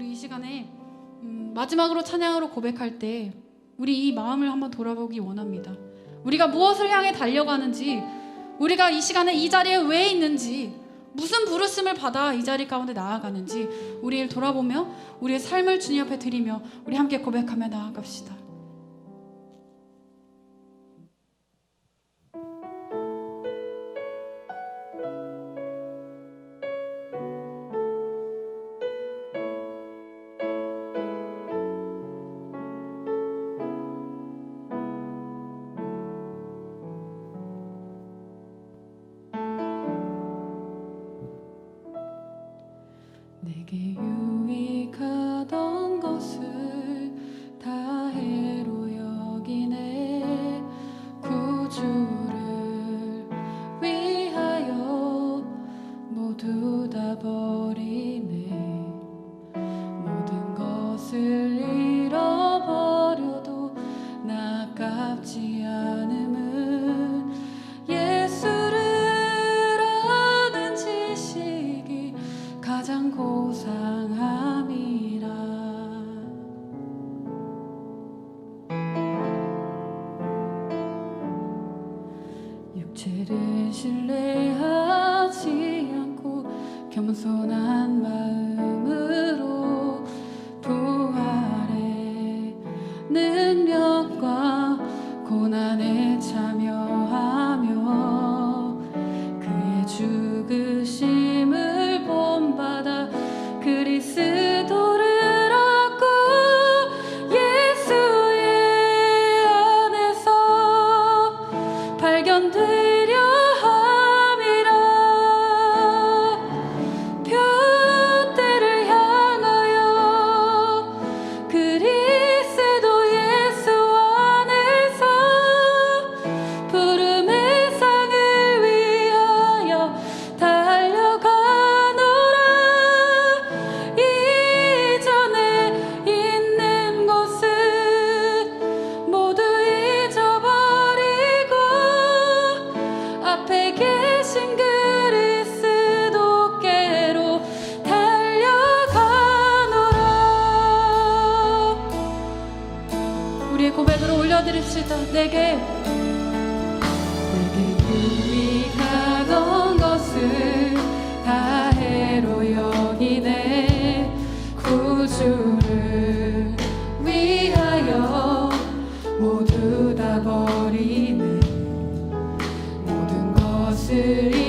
우리 이 시간에 음, 마지막으로 찬양으로 고백할 때 우리 이 마음을 한번 돌아보기 원합니다. 우리가 무엇을 향해 달려가는지, 우리가 이 시간에 이 자리에 왜 있는지, 무슨 부르심을 받아 이 자리 가운데 나아가는지 우리를 돌아보며 우리의 삶을 주님 앞에 드리며 우리 함께 고백하며 나아갑시다. 모두 다 버리네. 모든 것을 잃어버려도 나깝지 않음은 예수를 아는 지식이 가장 고상함이라. 육체를 않고 겸손한 마음으 올려드립시다 내게 내게 유익하던 것을 다 해로 여기네. 구주를 위하여 모두 다 버리네. 모든 것을